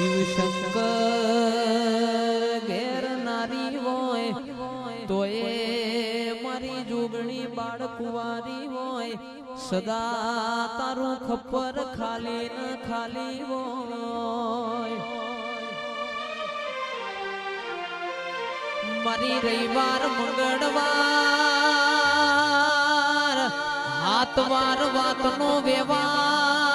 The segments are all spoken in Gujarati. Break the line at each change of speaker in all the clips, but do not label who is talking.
શિવ શંકર ઘેર નારી હોય, તો એ મારી જોગણી બાળ કુંવારી હોય. સદા તારું ખપ્પર ખાલી ન ખાલી હોય. મારી રવિવાર, મંગળવાર, હાથવાર વાતનો વ્યવહાર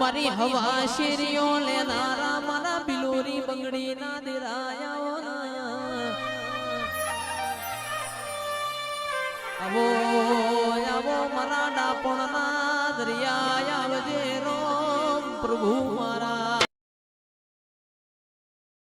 મારી હવા શેરીઓ લેનારા મારા બિલોરી બંગડી ના દિરાયા આવો આવો, મારા ડાપણ ના દરિયા આવજે રોમ, પ્રભુ મારા